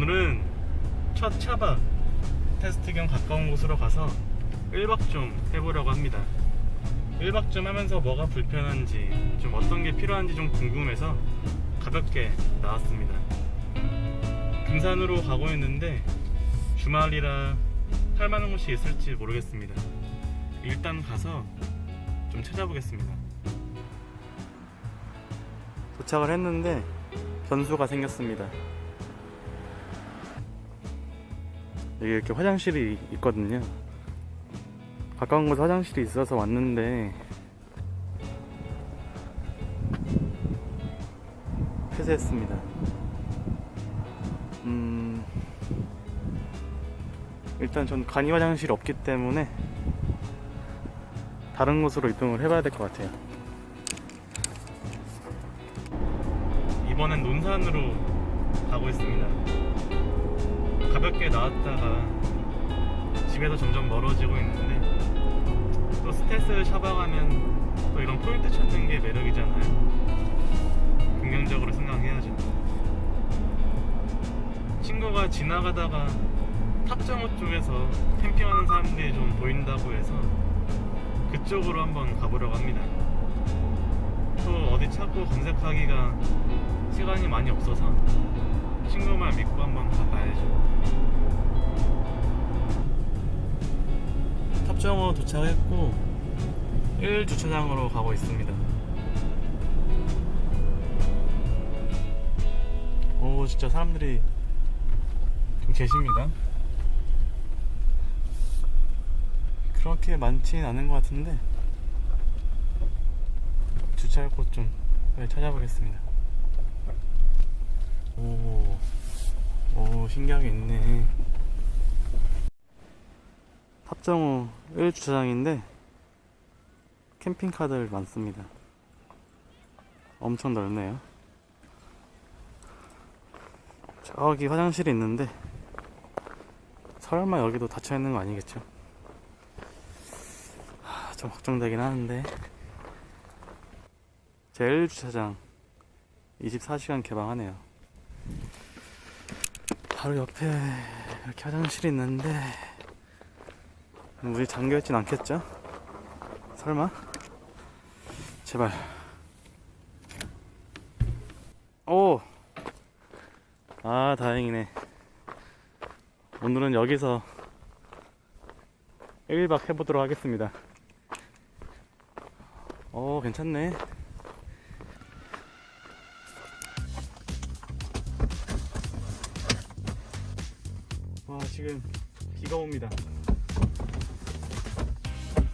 오늘은 첫 차박 테스트 겸 가까운 곳으로 가서 1박 좀 해보려고 합니다. 1박 좀 하면서 뭐가 불편한지, 좀 어떤 게 필요한지 좀 궁금해서 가볍게 나왔습니다. 금산으로 가고 있는데 주말이라 할 만한 곳이 있을지 모르겠습니다. 일단 가서 좀 찾아보겠습니다. 도착을 했는데 변수가 생겼습니다. 여기 이렇게 화장실이 있거든요. 가까운 곳에 화장실이 있어서 왔는데 폐쇄했습니다. 음, 일단 전 간이 화장실이 없기 때문에 다른 곳으로 이동을 해봐야 될 것 같아요. 이번엔 논산으로 가고 있습니다. 가볍게 나왔다가 집에서 점점 멀어지고 있는데 또 스텔스 샤방하면 또 이런 포인트 찾는 게 매력이잖아요. 긍정적으로 생각해야죠. 친구가 지나가다가 탑정호 쪽에서 캠핑하는 사람들이 좀 보인다고 해서 그쪽으로 한번 가보려고 합니다. 또 어디 찾고 검색하기가 시간이 많이 없어서 친구 말 믿고 한번 가봐야죠. 탑정호 도착했고 1주차장으로 가고 있습니다. 오 진짜 사람들이 좀 계십니다. 그렇게 많지는 않은 것 같은데 주차할 곳 좀 찾아보겠습니다. 오, 오 신기하게 있네. 탑정호 1주차장인데 캠핑카들 많습니다. 엄청 넓네요. 저기 화장실이 있는데 설마 여기도 닫혀 있는 거 아니겠죠? 하, 좀 걱정되긴 하는데 제 1주차장 24시간 개방하네요. 바로 옆에 이렇게 화장실이 있는데 문이 잠겨있진 않겠죠? 설마? 제발 오! 아 다행이네 오늘은 여기서 1박 해보도록 하겠습니다 오 괜찮네 와 지금 비가 옵니다.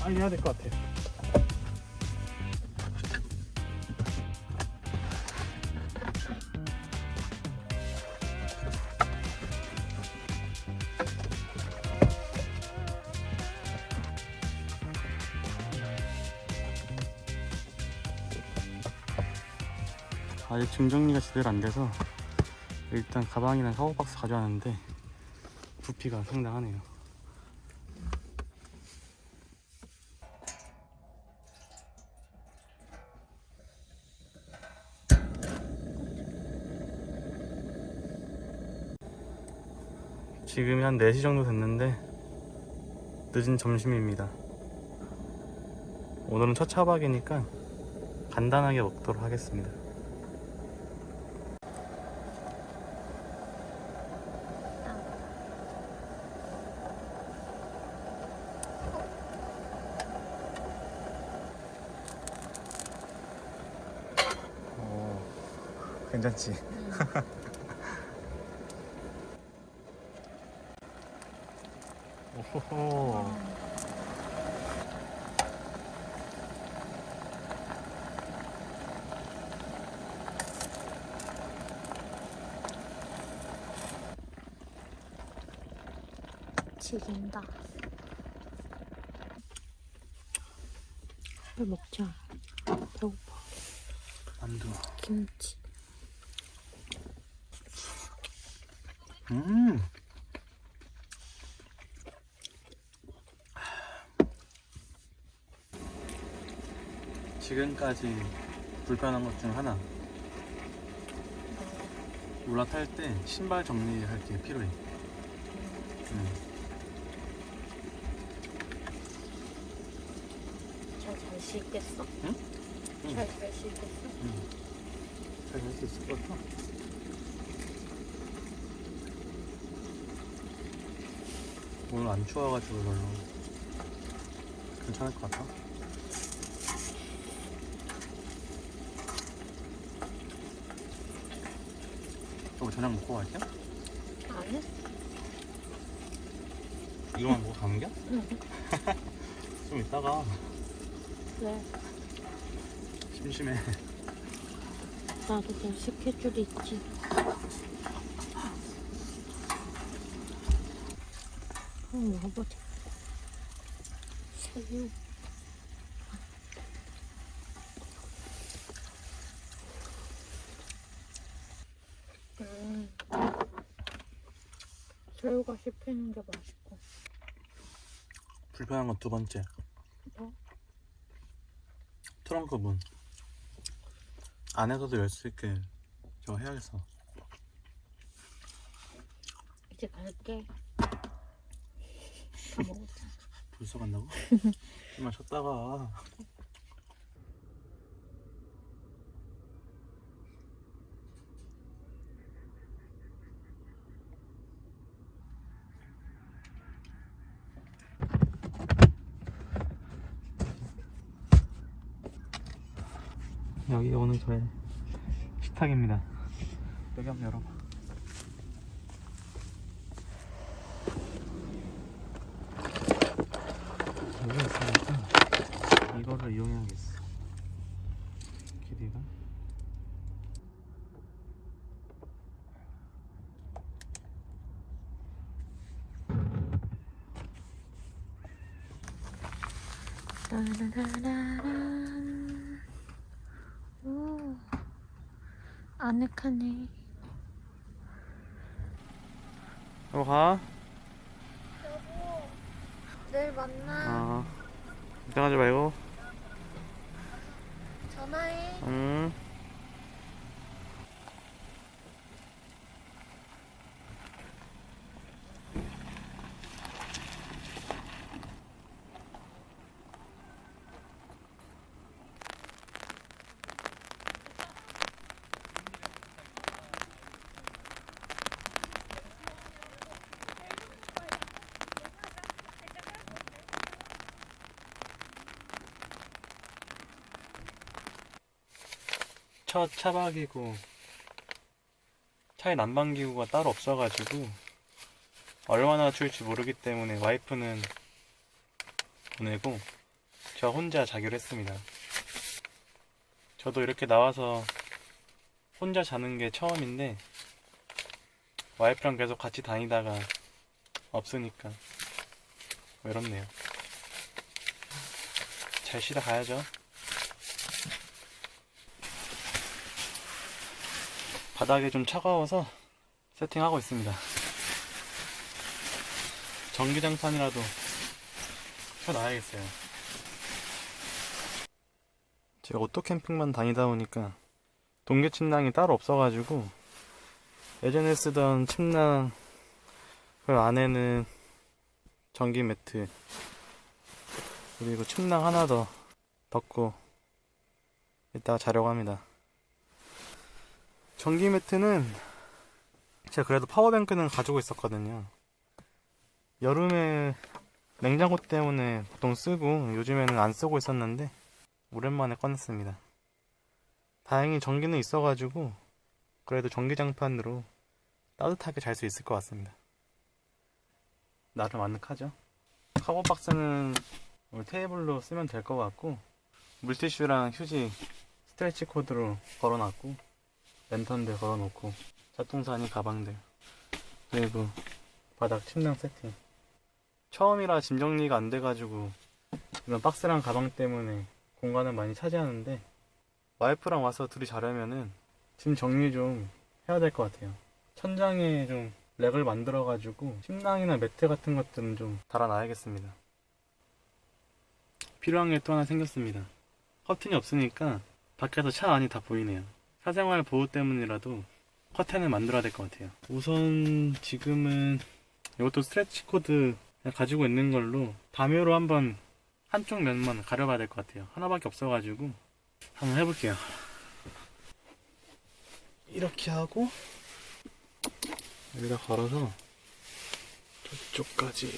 빨리 해야 될 것 같아. 아직 짐 정리가 제대로 안 돼서 일단 가방이랑 샤워박스 가져왔는데 부피가 상당하네요. 지금이 한 4시 정도 됐는데 늦은 점심입니다. 오늘은 첫 차박이니까 간단하게 먹도록 하겠습니다. 괜찮지? 오호호. 지긴다. 왜 먹자. 배고파. 만두. 김치. 음. 지금까지 불편한 것 중 하나. 올라탈 때 신발 정리할 게 필요해. 응. 잘잘 씻겠어? 응? 응. 잘잘 씻겠어? 잘할 수 있을 것 같아. 오늘 안 추워가지고 별로 괜찮을 것 같아. 저거 저녁 먹고 갈게. 안 했어. 이거만 먹고 가는 게? 응. 좀 이따가 왜? 심심해. 나도 내 스케줄이 있지. 한번 먹어보자. 새우. 음. 새우가 씹히는 게 맛있고. 불편한 건 두 번째. 뭐? 트렁크 문. 안에서도 열 수 있게 저거 해야겠어. 이제 갈게. 다 먹었자. 벌써 간다고? 좀만 쉬었다가. 여기가 오늘 저의 식탁입니다. 여기 한번 열어봐. 여기 이거를 이용해야겠어. 길이가 따라라라란. 오, 아늑하네. 여보 가. 여보, 내일 만나. 어. 이상하지 말고. 전화해. 응. 첫 차박이고 차에 난방 기구가 따로 없어가지고 얼마나 추울지 모르기 때문에 와이프는 보내고 저 혼자 자기로 했습니다. 저도 이렇게 나와서 혼자 자는 게 처음인데 와이프랑 계속 같이 다니다가 없으니까 외롭네요. 잘 쉬다 가야죠. 바닥이 좀 차가워서 세팅하고 있습니다. 전기장판이라도 켜놔야겠어요. 제가 오토 캠핑만 다니다 보니까 동계 침낭이 따로 없어가지고 예전에 쓰던 침낭 그 안에는 전기 매트 그리고 침낭 하나 더 덮고 이따가 자려고 합니다. 전기 매트는 제가 그래도 파워뱅크는 가지고 있었거든요. 여름에 냉장고 때문에 보통 쓰고 요즘에는 안 쓰고 있었는데 오랜만에 꺼냈습니다. 다행히 전기는 있어가지고 그래도 전기장판으로 따뜻하게 잘 수 있을 것 같습니다. 나름 아늑하죠? 카고박스는 테이블로 쓰면 될 것 같고 물티슈랑 휴지 스트레치 코드로 걸어놨고 랜턴들 걸어놓고 자동사니 가방들 그리고 바닥 침낭 세팅. 처음이라 짐 정리가 안 돼가지고 이런 박스랑 가방 때문에 공간을 많이 차지하는데 와이프랑 와서 둘이 자려면은 짐 정리 좀 해야 될 것 같아요. 천장에 좀 렉을 만들어가지고 침낭이나 매트 같은 것들은 좀 달아놔야겠습니다. 필요한 게 또 하나 생겼습니다. 커튼이 없으니까 밖에서 차 안이 다 보이네요 사생활 보호 때문이라도 커튼을 만들어야 될 것 같아요. 우선 지금은 이것도 스트레치 코드 가지고 있는 걸로 담요로 한번 한쪽 면만 가려봐야 될 것 같아요. 하나밖에 없어가지고 한번 해볼게요. 이렇게 하고 여기다 걸어서 저쪽까지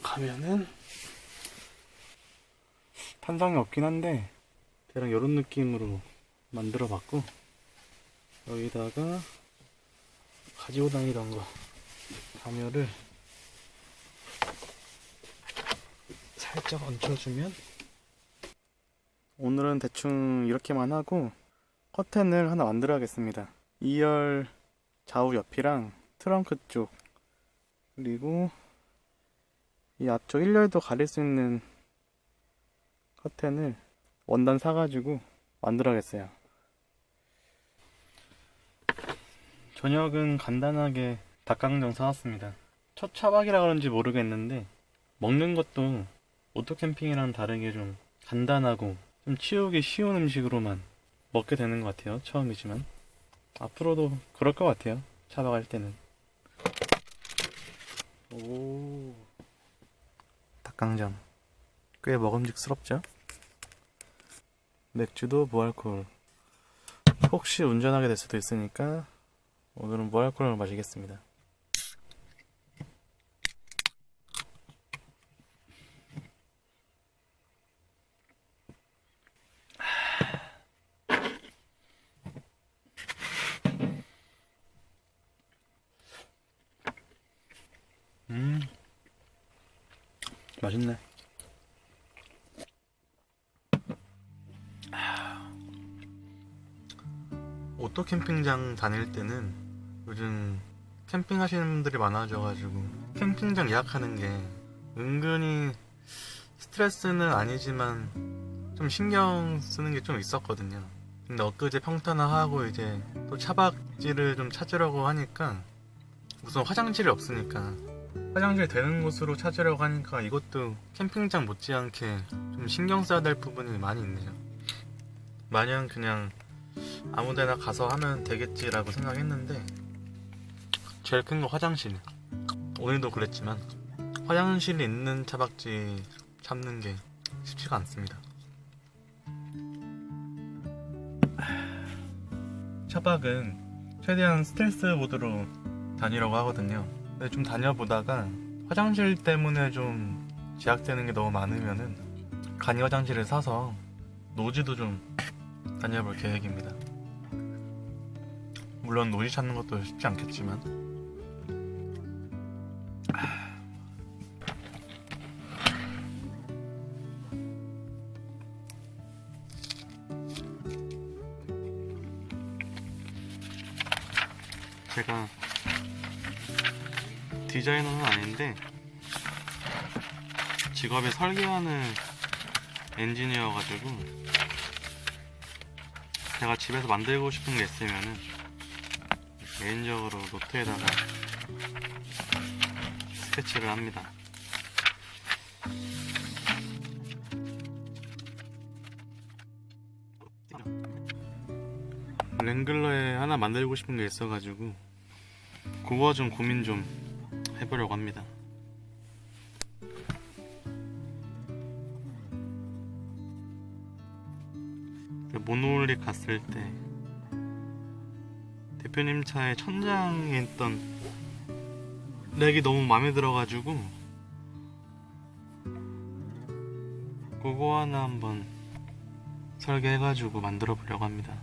가면은 탄성이 없긴 한데 대략 이런 느낌으로 만들어 봤고 여기다가 가지고 다니던 거 담요를 살짝 얹혀주면 오늘은 대충 이렇게만 하고 커튼을 하나 만들어 야겠습니다. 2열 좌우 옆이랑 트렁크 쪽 그리고 이 앞쪽 1열도 가릴 수 있는 커튼을 원단 사가지고 만들어야겠어요 저녁은 간단하게 닭강정 사왔습니다. 첫 차박이라 그런지 모르겠는데 먹는 것도 오토캠핑이랑 다르게 좀 간단하고 좀 치우기 쉬운 음식으로만 먹게 되는 것 같아요. 처음이지만 앞으로도 그럴 것 같아요. 차박할 때는 오 닭강정 꽤 먹음직스럽죠? 맥주도 무알콜 혹시 운전하게 될 수도 있으니까 오늘은 무알콜을 마시겠습니다. 음, 맛있네. 오토 캠핑장 다닐 때는 요즘 캠핑 하시는 분들이 많아져가지고 캠핑장 예약하는 게 은근히 스트레스는 아니지만 좀 신경 쓰는 게 좀 있었거든요. 근데 엊그제 평탄화 하고 이제 또 차박지를 좀 찾으려고 하니까 우선 화장실이 없으니까 화장실 되는 곳으로 찾으려고 하니까 이것도 캠핑장 못지않게 좀 신경 써야 될 부분이 많이 있네요. 마냥 그냥 아무데나 가서 하면 되겠지라고 생각했는데 제일 큰 거 화장실. 오늘도 그랬지만 화장실이 있는 차박지 찾는 게 쉽지가 않습니다. 차박은 최대한 스트레스 모드로 다니려고 하거든요. 근데 좀 다녀보다가 화장실 때문에 좀 제약되는 게 너무 많으면은 간이 화장실을 사서 노지도 좀 다녀볼 계획입니다. 물론 노지 찾는 것도 쉽지 않겠지만 제가 디자이너는 아닌데 직업이 설계하는 엔지니어가지고 제가 집에서 만들고 싶은 게 있으면은 개인적으로 노트에다가 스케치를 합니다. 랭글러에 하나 만들고 싶은 게 있어가지고 그거 좀 고민 좀 해보려고 합니다. 모노올릭 갔을 때 대표님 차에 천장에 있던 렉이 너무 마음에 들어가지고 그거 하나 한번 설계해가지고 만들어 보려고 합니다.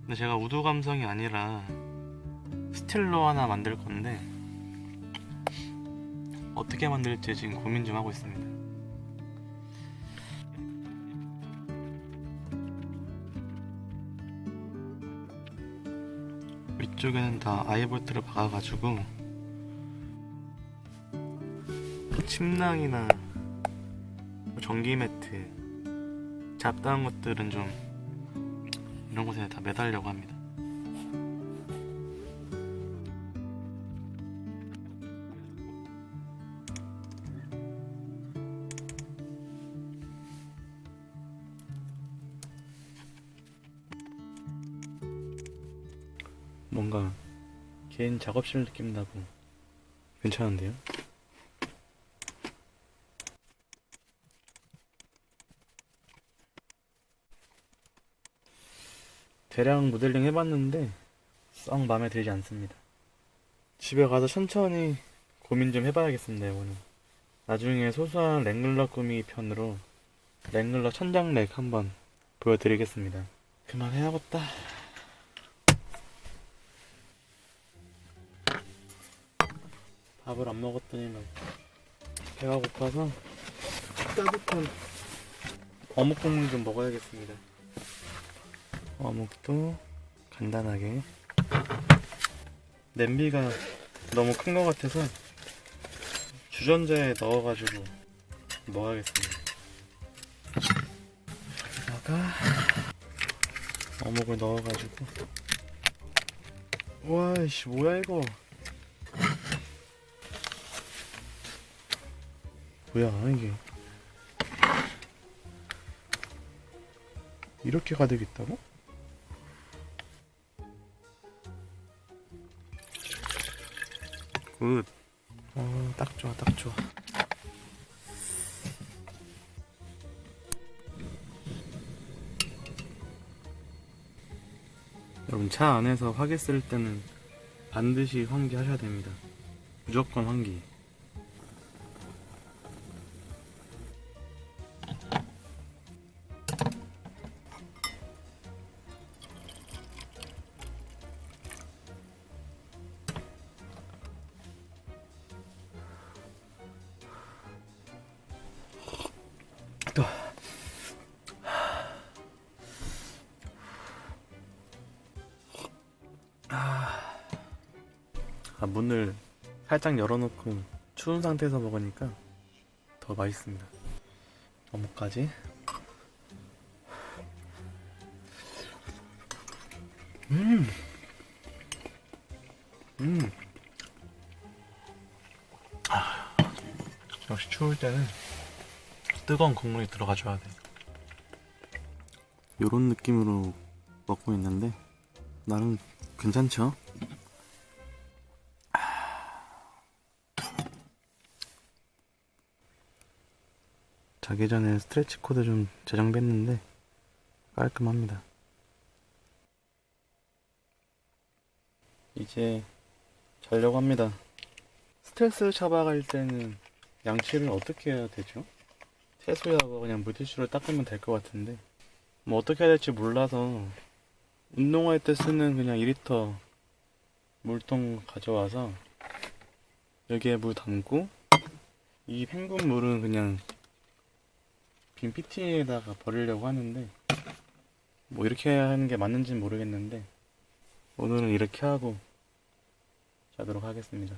근데 제가 우드 감성이 아니라 스틸로 하나 만들 건데 어떻게 만들지 지금 고민 좀 하고 있습니다. 위쪽에는 다 아이볼트를 박아가지고 침낭이나 전기 매트 잡다한 것들은 좀 이런 곳에 다 매달려고 합니다. 작업실 느낌 나고 괜찮은데요? 대량 모델링 해봤는데 썩 마음에 들지 않습니다. 집에 가서 천천히 고민 좀 해봐야겠습니다, 이거는. 나중에 소소한 랭글러 꾸미기 편으로 랭글러 천장 렉 한번 보여드리겠습니다. 그만해야겠다. 밥을 안 먹었더니만 배가 고파서 따뜻한 어묵 국물 좀 먹어야겠습니다. 어묵도 간단하게 냄비가 너무 큰 것 같아서 주전자에 넣어가지고 먹어야겠습니다. 여기다가 어묵을 넣어가지고 와이씨 뭐야 이거 뭐야 이게 이렇게 가득 있다고? 굿. 어, 딱 좋아, 딱 좋아. 여러분 차 안에서 화기 쓸 때는 반드시 환기 하셔야 됩니다. 무조건 환기. 아, 문을 살짝 열어놓고 추운 상태에서 먹으니까 더 맛있습니다. 어묵까지. 음. 음. 아, 역시 추울 때는 뜨거운 국물이 들어가줘야 돼. 요런 느낌으로 먹고 있는데 나름 괜찮죠? 자기 전에 스트레치 코드 좀 제작했는데 깔끔합니다. 이제 자려고 합니다. 스트레스 잡아갈 때는 양치를 어떻게 해야 되죠? 세수야 뭐 그냥 물티슈로 닦으면 될 것 같은데 뭐 어떻게 해야 될지 몰라서 운동할 때 쓰는 그냥 2리터 물통 가져와서 여기에 물 담고 이 헹군 물은 그냥 빈 PT에다가 버리려고 하는데 뭐 이렇게 하는 게 맞는지 는 모르겠는데 오늘은 이렇게 하고 자도록 하겠습니다.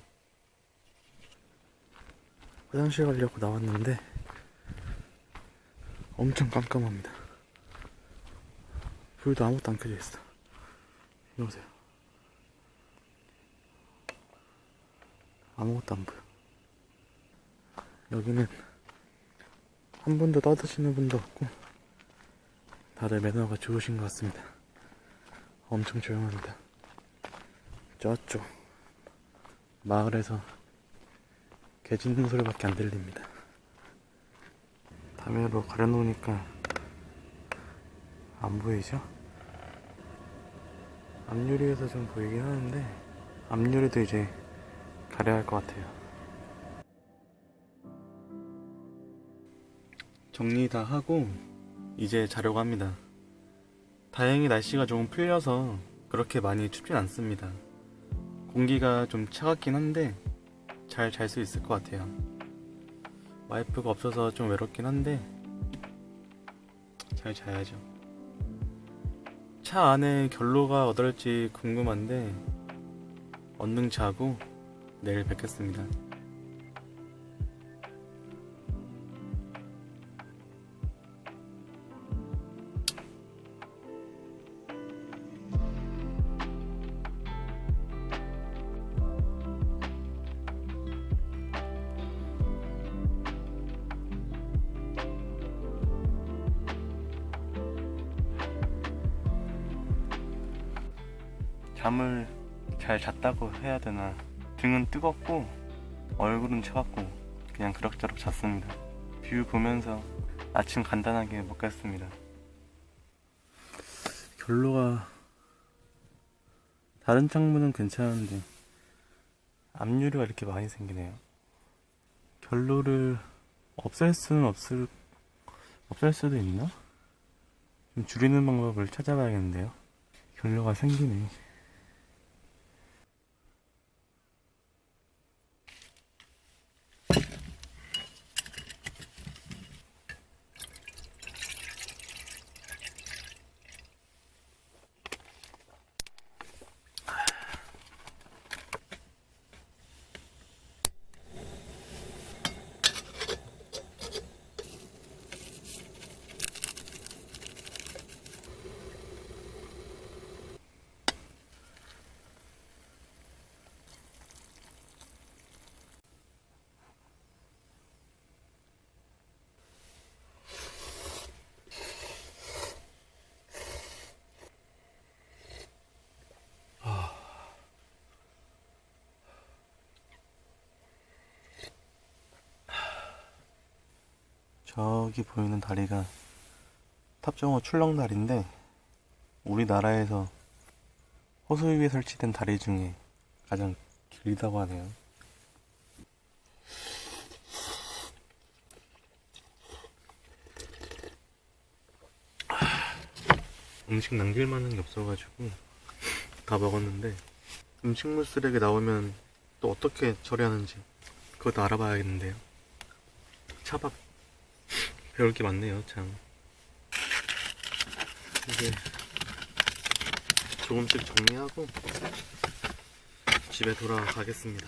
화장실 가려고 나왔는데 엄청 깜깜합니다. 불도 아무것도 안 켜져 있어. 이리 오세요. 아무것도 안 보여. 여기는 한 분도 떠드시는 분도 없고 다들 매너가 좋으신 것 같습니다. 엄청 조용합니다. 저쪽 마을에서 개 짖는 소리밖에 안 들립니다. 담요로 가려놓으니까 안 보이죠? 앞유리에서 좀 보이긴 하는데 앞유리도 이제 가려야 할 것 같아요. 정리 다 하고 이제 자려고 합니다. 다행히 날씨가 조금 풀려서 그렇게 많이 춥진 않습니다. 공기가 좀 차갑긴 한데 잘 잘 수 있을 것 같아요. 와이프가 없어서 좀 외롭긴 한데 잘 자야죠. 차 안에 결로가 어떨지 궁금한데 얼른 자고 내일 뵙겠습니다. 잠을 잘 잤다고 해야 되나. 등은 뜨겁고 얼굴은 차갑고 그냥 그럭저럭 잤습니다. 뷰 보면서 아침 간단하게 먹겠습니다. 결로가 다른 창문은 괜찮은데 앞유리가 이렇게 많이 생기네요. 결로를 없앨 수는 없을 없앨 수도 있나? 좀 줄이는 방법을 찾아봐야겠는데요. 결로가 생기네 저기 보이는 다리가 탑정호 출렁다리인데 우리나라에서 호수 위에 설치된 다리 중에 가장 길다고 하네요. 음식 남길 만한 게 없어가지고 다 먹었는데 음식물 쓰레기 나오면 또 어떻게 처리하는지 그것도 알아봐야겠는데요. 차박 배울 게 많네요, 참. 이제 조금씩 정리하고 집에 돌아가겠습니다.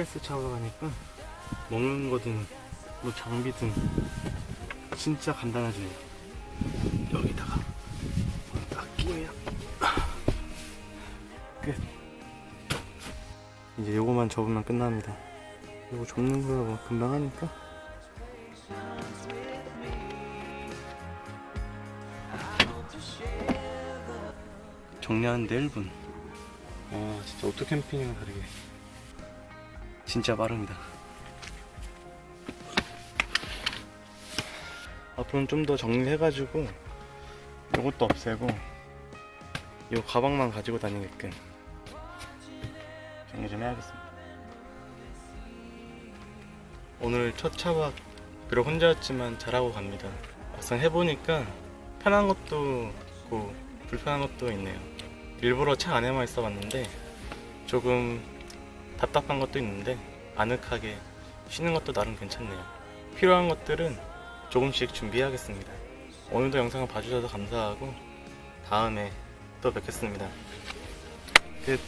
스트레스 차올라가니까 먹는 거든 뭐 장비든 진짜 간단해져요. 여기다가 딱 끼면 끝. 이제 요거만 접으면 끝납니다. 요거 접는 거야 뭐 금방 하니까. 정리하는데 1분. 아 진짜 오토 캠핑이랑 다르게 진짜 빠릅니다. 앞으로는 좀 더 정리해가지고 요것도 없애고 요 가방만 가지고 다니게끔 정리 좀 해야겠습니다. 오늘 첫 차박 비록 혼자였지만 잘하고 갑니다. 막상 해보니까 편한 것도 있고 불편한 것도 있네요. 일부러 차 안에만 있어봤는데 조금 답답한 것도 있는데 아늑하게 쉬는 것도 나름 괜찮네요. 필요한 것들은 조금씩 준비하겠습니다. 오늘도 영상을 봐주셔서 감사하고 다음에 또 뵙겠습니다. 끝.